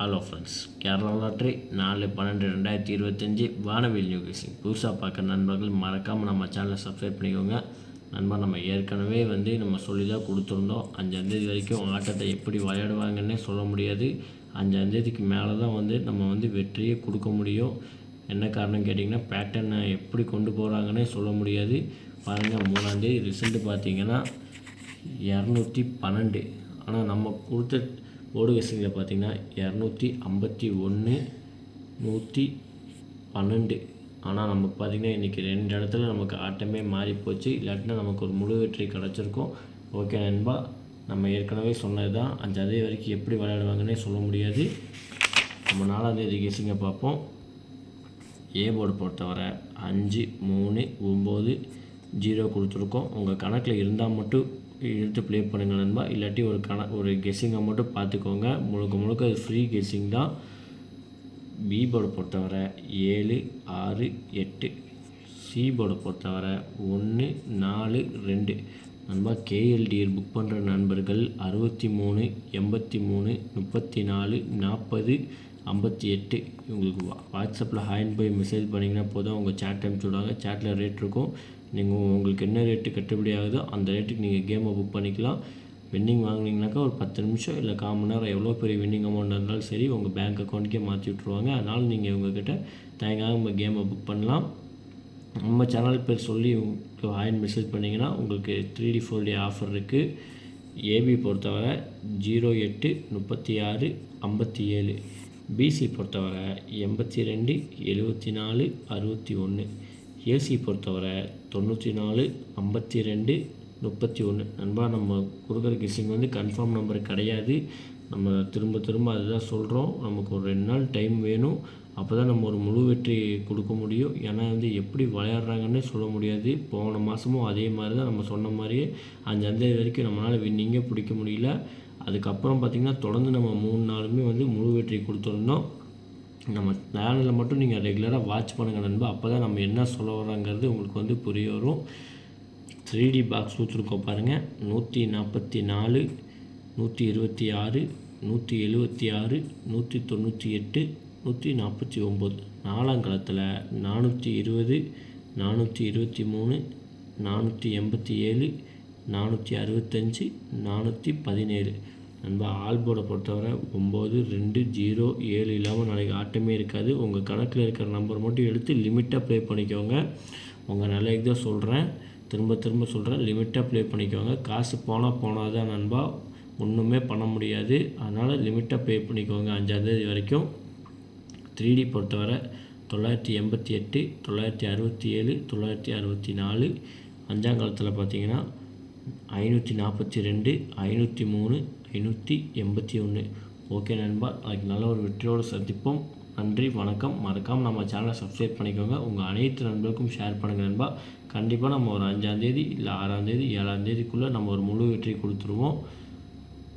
Hello friends Kerala lottery நாலு பன்னெண்டு ரெண்டாயிரத்தி இருபத்தஞ்சி வானவில் நியூஸிங் புதுசாக பார்க்குற நண்பர்கள் மறக்காமல் நம்ம சேனலை சப்ஸ்கிரைப் பண்ணிக்கோங்க. நண்பர் நம்ம ஏற்கனவே வந்து நம்ம சொல்லி தான் கொடுத்துருந்தோம் அஞ்சாந்தேதி வரைக்கும் ஆட்டத்தை எப்படி விளையாடுவாங்கன்னே சொல்ல முடியாது. அஞ்சாந்தேதிக்கு மேலே தான் வந்து நம்ம வந்து வெற்றியே கொடுக்க முடியும். என்ன காரணம் கேட்டிங்கன்னா பேட்டர்னை எப்படி கொண்டு போகிறாங்கன்னே சொல்ல முடியாது. பாருங்கள் மூணாந்தேதி ரிசல்ட்டு பார்த்தீங்கன்னா இரநூத்தி பன்னெண்டு. ஆனால் நம்ம கொடுத்த ஓடுகசிங்கில் பார்த்தீங்கன்னா இரநூத்தி ஐம்பத்தி ஒன்று நூற்றி பன்னெண்டு. ஆனால் நமக்கு பார்த்திங்கன்னா இன்றைக்கி ரெண்டு இடத்துல நமக்கு ஆட்டமே மாறி போச்சு இல்லாட்டினா நமக்கு ஒரு முழு வெற்றி கிடச்சிருக்கும். ஓகே நண்பா நம்ம ஏற்கனவே சொன்னது தான் அஞ்சாந்தேதி வரைக்கும் எப்படி விளையாடுவாங்கன்னே சொல்ல முடியாது. நம்ம நாலாந்தேதி கெஸிங்கை பார்ப்போம். ஏ போர்டு பொறுத்தவரை அஞ்சு மூணு ஒம்பது ஜீரோ கொடுத்துருக்கோம். உங்கள் கணக்கில் இருந்தால் மட்டும் எடுத்து ப்ளே பண்ணுங்கள் நண்பா. இல்லாட்டி ஒரு கண ஒரு கெஸ்ஸிங்கை மட்டும் பார்த்துக்கோங்க. முழுக்க முழுக்க அது ஃப்ரீ கெஸ்ஸிங் தான். பி போர்டை பொறுத்தவரை ஏழு ஆறு எட்டு. சி போர்டை பொறுத்தவரை ஒன்று நாலு ரெண்டு. நண்பா கேஎல்டிஎல் புக் பண்ணுற நண்பர்கள் அறுபத்தி மூணு எண்பத்தி மூணு முப்பத்தி நாலு நாற்பது ஐம்பத்தி எட்டு. உங்களுக்கு வா வாட்ஸ்அப்பில் ஹாயின் போய் மெசேஜ் பண்ணிங்கன்னா போதும். அவங்க சேட் அனுப்பிச்சி விடுவாங்க. சேட்டில் ரேட் இருக்கும். நீங்கள் உங்களுக்கு என்ன ரேட்டு கட்டுப்படி ஆகுதோ அந்த ரேட்டுக்கு நீங்கள் கேமை புக் பண்ணிக்கலாம். வின்னிங் வாங்கினீங்கனாக்கா ஒரு பத்து நிமிஷம் இல்லை கால் மணி நேரம் எவ்வளோ பெரிய வின்னிங் அமௌண்ட் இருந்தாலும் சரி உங்கள் பேங்க் அக்கௌண்ட்டுக்கே மாற்றி விட்ருவாங்க அதனால் நீங்கள் இவங்கக்கிட்ட தயங்காக உங்கள் கேமை புக் பண்ணலாம். நம்ம சேனல் பேர் சொல்லி உங்களுக்கு ஆயின் மெசேஜ் பண்ணிங்கன்னா உங்களுக்கு three D four day offer இருக்குது ஏபி பொறுத்தவரை ஜீரோ எட்டு முப்பத்தி ஆறு ஐம்பத்தி ஏழு. பிசி பொறுத்தவரை எண்பத்தி ரெண்டு எழுபத்தி நாலு அறுபத்தி ஒன்று ஏசி பொறுத்தவரை தொண்ணூற்றி நாலு ஐம்பத்தி ரெண்டு முப்பத்தி ஒன்று நண்பா நம்ம கொடுக்குற கிசிங் வந்து கன்ஃபார்ம் நம்பர் கிடையாது. நம்ம திரும்ப திரும்ப அதுதான் சொல்கிறோம் நமக்கு ஒரு ரெண்டு நாள் டைம் வேணும். அப்போ தான் நம்ம ஒரு முழு வெற்றி கொடுக்க முடியும். ஏன்னா வந்து எப்படி விளையாடுறாங்கன்னே சொல்ல முடியாது. போன மாதமும் அதே மாதிரி தான் நம்ம சொன்ன மாதிரியே அஞ்சாந்தேதி வரைக்கும் நம்மளால் வின்னிங்கே பிடிக்க முடியல. அதுக்கப்புறம் பார்த்திங்கன்னா தொடர்ந்து நம்ம மூணு நாளுமே வந்து முழு வெற்றி கொடுத்துருந்தோம். நம்ம சேனலில் மட்டும் நீங்கள் ரெகுலராக வாட்ச் பண்ணுங்கள் நண்பா. அப்போ தான் நம்ம என்ன சொல்ல வரோங்கிறது உங்களுக்கு வந்து புரிய வரும். த்ரீ டி பாக்ஸ் கொடுத்துருக்கோம் பாருங்கள் நூற்றி நாற்பத்தி நாலு நூற்றி இருபத்தி ஆறு நூற்றி எழுபத்தி ஆறு நூற்றி தொண்ணூற்றி எட்டு நூற்றி நாற்பத்தி ஒம்பது. நாலாங்களத்தில் நானூற்றி இருபது நானூற்றி இருபத்தி மூணு நானூற்றி எண்பத்தி ஏழு நானூற்றி அறுபத்தஞ்சி நானூற்றி பதினேழு. நண்பா ஆல்போர்டை பொறுத்தவரை ஒம்பது ரெண்டு ஜீரோ ஏழு இல்லாமல் நாளைக்கு ஆட்டமே இருக்காது. உங்கள் கணக்கில் இருக்கிற நம்பர் மட்டும் எடுத்து லிமிட்டாக ப்ளே பண்ணிக்கோங்க. உங்கள் நிலைக்கு தான் சொல்கிறேன் திரும்ப திரும்ப சொல்கிறேன் லிமிட்டாக ப்ளே பண்ணிக்கோங்க. காசு போனால் போனால் தான் நண்பா ஒன்றுமே பண்ண முடியாது. அதனால் லிமிட்டாக ப்ளே பண்ணிக்கோங்க அஞ்சாந்தேதி வரைக்கும். த்ரீ டி பொறுத்தவரை தொள்ளாயிரத்தி எண்பத்தி எட்டு தொள்ளாயிரத்தி அறுபத்தி ஏழு தொள்ளாயிரத்தி அறுபத்தி நாலு. அஞ்சாங்காலத்தில் பார்த்தீங்கன்னா ஐநூற்றி நாற்பத்தி ரெண்டு ஐநூற்றி மூணு ஐநூற்றி எண்பத்தி ஒன்று ஓகே நண்பா நாளைக்கு நல்ல ஒரு வெற்றியோடு சந்திப்போம். நன்றி வணக்கம். மறக்காமல் நம்ம சேனலை சப்ஸ்கிரைப் பண்ணிக்கோங்க. உங்கள் அனைத்து நண்பர்களுக்கும் ஷேர் பண்ணுங்கள் நண்பா. கண்டிப்பாக நம்ம ஒரு அஞ்சாந்தேதி இல்லை ஆறாந்தேதி ஏழாந்தேதிக்குள்ளே நம்ம ஒரு முழு வெற்றி கொடுத்துருவோம்.